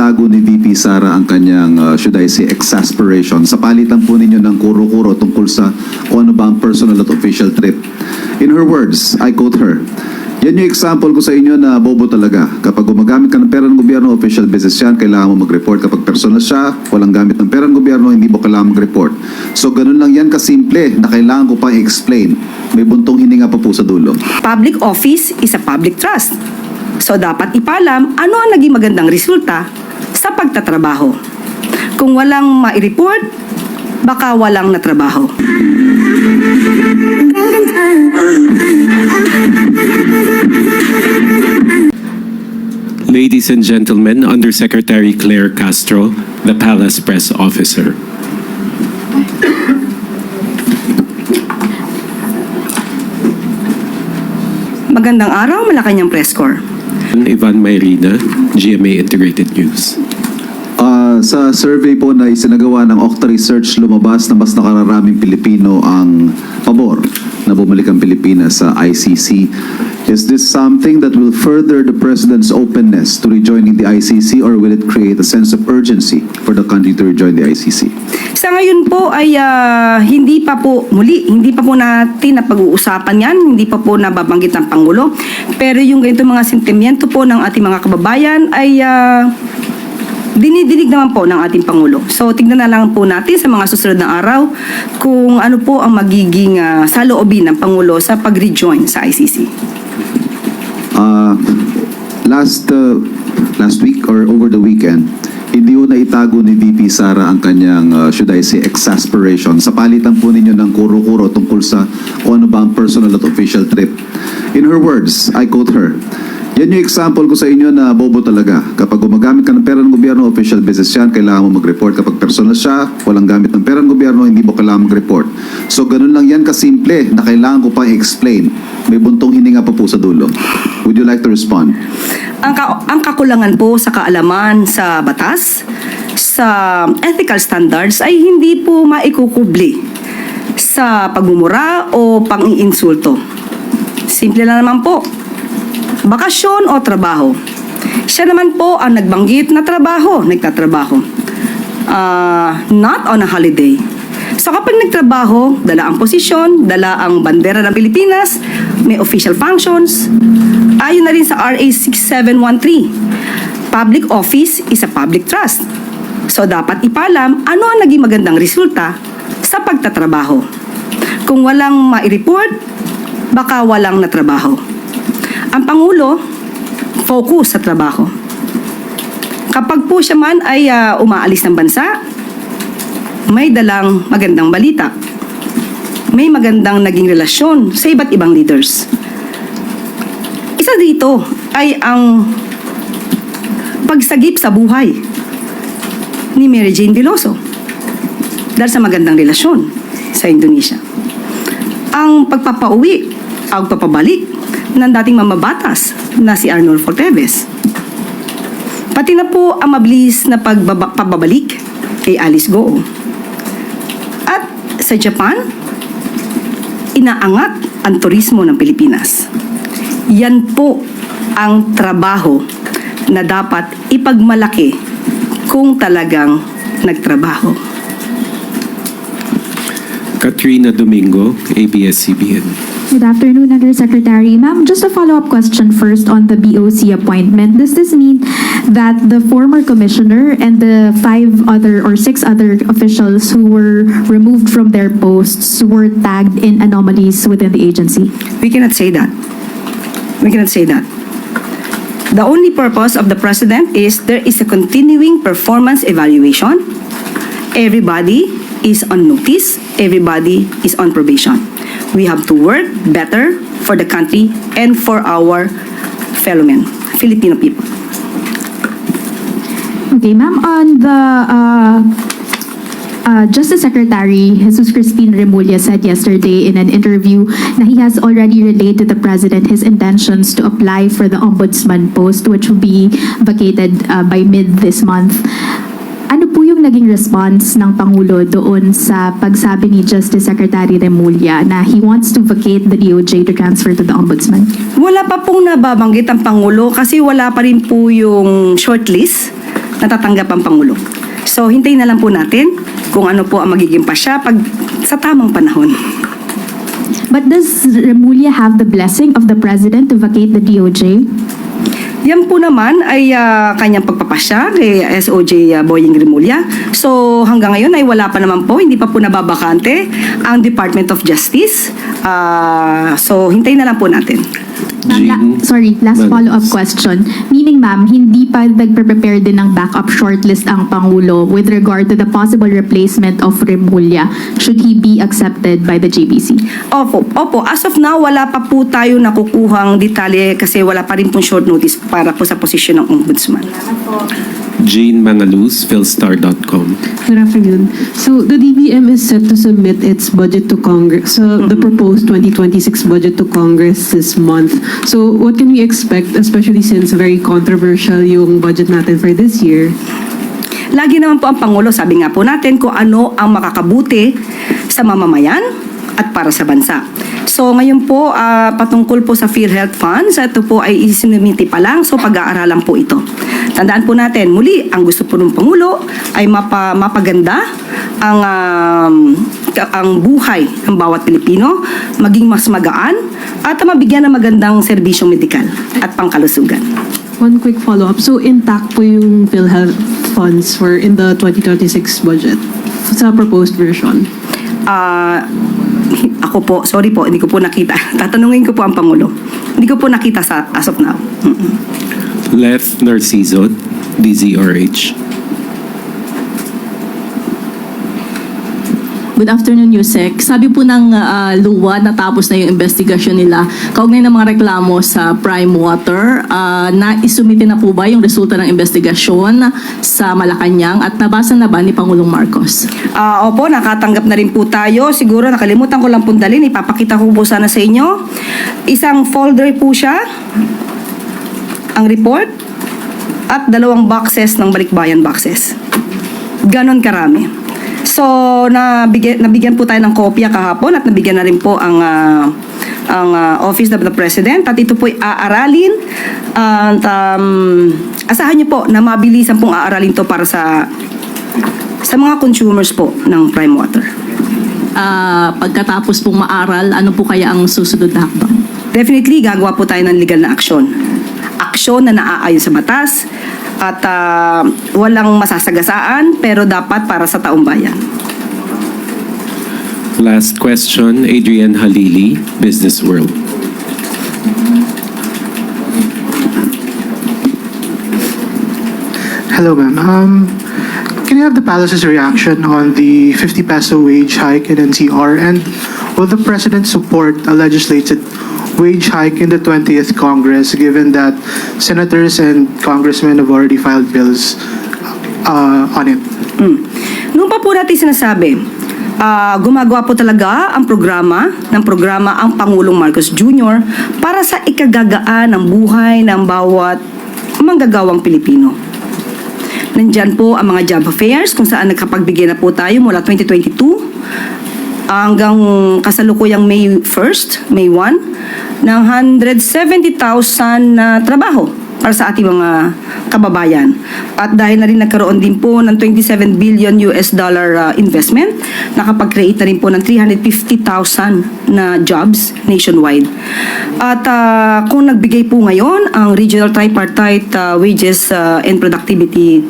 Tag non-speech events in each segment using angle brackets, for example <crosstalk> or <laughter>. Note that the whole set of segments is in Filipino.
itago ni VP Sara ang kanyang, uh, should I say, exasperation sa palitan po ninyo ng kuro-kuro tungkol sa kung ano ba ang personal at official trip. In her words, I quote her, yan yung example ko sa inyo na bobo talaga. Kapag gumagamit ka ng pera ng gobyerno, official business yan, kailangan mo mag-report. Kapag personal siya, walang gamit ng pera ng gobyerno, hindi mo kailangan mag-report. So ganun lang yan kasimple na kailangan ko pang explain. May buntong hininga pa po sa dulo. Public office is a public trust. So dapat ipalam ano ang naging magandang resulta pagtatrabaho. Kung walang ma-report, baka walang natrabaho. Ladies and gentlemen, Undersecretary Claire Castro, the Palace Press Officer. Magandang araw, Malacanang Press Corps. Ivan Mayrina, GMA Integrated News. Ah, sa survey po na isinagawa ng Okta Research, lumabas na mas nakararaming Pilipino ang pabor na bumalik ang Pilipinas sa ICC. Is this something that will further the President's openness to rejoining the ICC or will it create a sense of urgency for the country to rejoin the ICC? Sa ngayon po ay ah, hindi pa po muli, hindi pa po natin na pag-uusapan yan, hindi pa po nababanggit ng Pangulo. Pero yung ganito mga sentimiento po ng ating mga kababayan ay ah, dinidinig naman po ng ating Pangulo. So tignan na lang po natin sa mga susunod na araw kung ano po ang magiging ah, saloobin ng Pangulo sa pag-rejoin sa ICC. Uh, last uh, last week or over the weekend, hindi ho naitago ni VP Sara ang kanyang, uh, should I say, exasperation sa palitan po ninyo ng kuro-kuro tungkol sa kung ano ba ang personal at official trip. In her words, I quote her, yan yung example ko sa inyo na bobo talaga. Kapag gumagamit ka ng pera ng gobyerno, official business yan, kailangan mo mag-report. Kapag personal siya, walang gamit ng pera ng gobyerno, hindi mo kailangan mag-report. So ganun lang yan kasimple na kailangan ko pang explain. May buntong hininga pa po sa dulo. Would you like to respond? Ang, ka- ang kakulangan po sa kaalaman sa batas, sa ethical standards ay hindi po maikukubli sa pagmumura o pang-iinsulto. Simple lang naman po. Bakasyon o trabaho. Siya naman po ang nagbanggit na trabaho, nagtatrabaho. Ah, not on a holiday. So kapag nagtrabaho, dala ang posisyon, dala ang bandera ng Pilipinas, may official functions, ayon na rin sa RA 6713. Public office is a public trust. So dapat ipalam ano ang naging magandang resulta sa pagtatrabaho. Kung walang ma-report, baka walang natrabaho. Ang Pangulo, focus sa trabaho. Kapag po siya man ay ah, umaalis ng bansa, may dalang magandang balita. May magandang naging relasyon sa iba't ibang leaders. Isa dito ay ang pagsagip sa buhay ni Mary Jane Veloso dahil sa magandang relasyon sa Indonesia. Ang pagpapauwi, ang pagpapabalik ng dating mamabatas na si Arnold Forteves. Pati na po ang mabilis na pagbaba- pagbabalik kay Alice Goo. At sa Japan, inaangat ang turismo ng Pilipinas. Yan po ang trabaho na dapat ipagmalaki kung talagang nagtrabaho. Katrina Domingo, ABS-CBN. Good afternoon, Undersecretary. Ma'am, just a follow-up question first on the BOC appointment. Does this mean that the former commissioner and the five other or six other officials who were removed from their posts were tagged in anomalies within the agency? We cannot say that. We cannot say that. The only purpose of the president is there is a continuing performance evaluation. Everybody is on notice. Everybody is on probation. We have to work better for the country and for our fellow men, Filipino people. Okay, ma'am, on the uh, uh, Justice Secretary Jesus Crispin Remulla said yesterday in an interview that he has already relayed to the President his intentions to apply for the Ombudsman post which will be vacated uh, by mid this month. Ano po yung naging response ng Pangulo doon sa pagsabi ni Justice Secretary Remulla na he wants to vacate the DOJ to transfer to the Ombudsman? Wala pa pong nababanggit ang Pangulo kasi wala pa rin po yung shortlist natatanggap ang Pangulo. So, hintayin na lang po natin kung ano po ang magiging pasya pag sa tamang panahon. But does Remulla have the blessing of the president to vacate the DOJ? Yan po naman ay ah, kanyang pagpapasya kay SOJ ah, Boying Rimulya. So hanggang ngayon ay wala pa naman po, hindi pa po nababakante ang Department of Justice. Ah, so hintayin na lang po natin. Ma'am, la- sorry, last follow-up question. Meaning, ma'am, hindi pa nagpe-prepare din ng backup shortlist ang Pangulo with regard to the possible replacement of Remulla should he be accepted by the JBC? Opo, opo. As of now, wala pa po tayo nakukuhang detalye kasi wala pa rin pong short notice para po sa posisyon ng ombudsman. Jean Mangaluz. Good afternoon. So the DBM is set to submit its budget to Congress, so the proposed 2026 budget to Congress this month. So what can we expect, especially since very controversial yung budget natin for this year? Lagi naman po ang Pangulo, sabi nga po natin, kung ano ang makakabuti sa mamamayan at para sa bansa. So ngayon po, ah, patungkol po sa PhilHealth Funds, ito po ay isinumiti pa lang, so pag-aaralan po ito. Tandaan po natin, muli, ang gusto po ng Pangulo ay mapa, mapaganda ang, um, ang buhay ng bawat Pilipino, maging mas magaan, at mabigyan ng magandang serbisyong medikal at pangkalusugan. One quick follow-up. So intact po yung PhilHealth funds for in the 2026 budget sa proposed version? Ah, <laughs> ako po, sorry po, hindi ko po nakita. <laughs> Tatanungin ko po ang Pangulo. Hindi ko po nakita sa as of now. Mm-mm. Leth Narciso, DZRH. Good afternoon, Yusek. Sabi po ng ah, luwa, natapos na yung investigasyon nila. Kaugnay ng mga reklamo sa Prime Water, ah, na isumite na po ba yung resulta ng investigasyon sa Malacanang at nabasa na ba ni Pangulong Marcos? Ah, opo, nakatanggap na rin po tayo. Siguro nakalimutan ko lang pong dalhin. Ipapakita ko po sana sa inyo. Isang folder po siya. Ang report. At dalawang boxes ng balikbayan boxes. Ganon karami. So, nabigyan, nabigyan po tayo ng kopya kahapon at nabigyan na rin po ang ah, ang ah, Office of the President at ito po ay aaralin at um, asahan niyo po na mabilisan pong aaralin to para sa sa mga consumers po ng Prime Water. Ah, pagkatapos pong maaral, ano po kaya ang susunod na hakbang? Definitely, gagawa po tayo ng legal na aksyon. Aksyon na naaayon sa batas at ah, walang masasagasaan pero dapat para sa taong bayan. Last question, Adrian Halili, Business World. Hello, ma'am. Um, can you have the palace's reaction on the 50 peso wage hike in NCR? And will the president support a legislated wage hike in the 20th Congress, given that senators and congressmen have already filed bills uh, on it? Noong pa po natin sinasabi, ah, gumagawa po talaga ang programa ng programa ang Pangulong Marcos Jr. para sa ikagagaan ng buhay ng bawat manggagawang Pilipino. Nandyan po ang mga job affairs kung saan nagkapagbigay na po tayo mula 2022 hanggang kasalukuyang May 1st, May 1, ng 170,000 na trabaho para sa ating mga kababayan. At dahil na rin nagkaroon din po ng 27 billion US dollar uh, investment, nakapag-create na rin po ng 350,000 na jobs nationwide. At uh, kung nagbigay po ngayon ang Regional Tripartite uh, Wages uh, and Productivity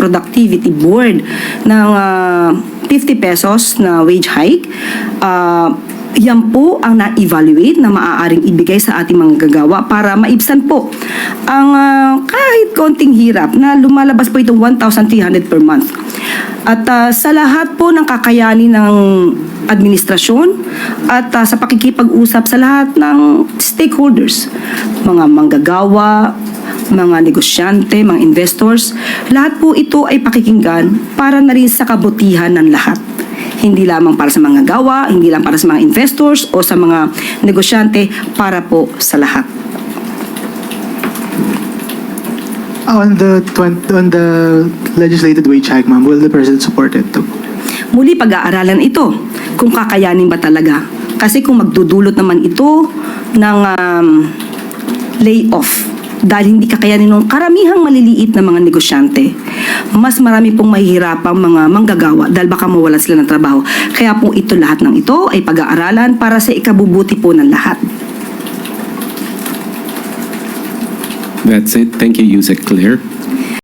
Productivity Board ng ah, 50 pesos na wage hike. Ah, yan po ang na-evaluate na maaaring ibigay sa ating mga gagawa para maibsan po ang ah, kahit konting hirap na lumalabas po itong 1,300 per month. At ah, sa lahat po ng kakayanin ng administrasyon at ah, sa pakikipag-usap sa lahat ng stakeholders, mga manggagawa, mga negosyante, mga investors, lahat po ito ay pakikinggan para na rin sa kabutihan ng lahat. Hindi lamang para sa mga gawa, hindi lang para sa mga investors o sa mga negosyante, para po sa lahat. On the 20, on the legislated wage hike, ma'am, will the president support it? Muli pag-aaralan ito kung kakayanin ba talaga. Kasi kung magdudulot naman ito ng um, layoff dahil hindi kakayanin ng karamihang maliliit na mga negosyante. Mas marami pong mahihirapang mga manggagawa dahil baka mawala sila ng trabaho. Kaya po ito lahat ng ito ay pag-aaralan para sa ikabubuti po ng lahat. That's it. Thank you, Yusek Claire.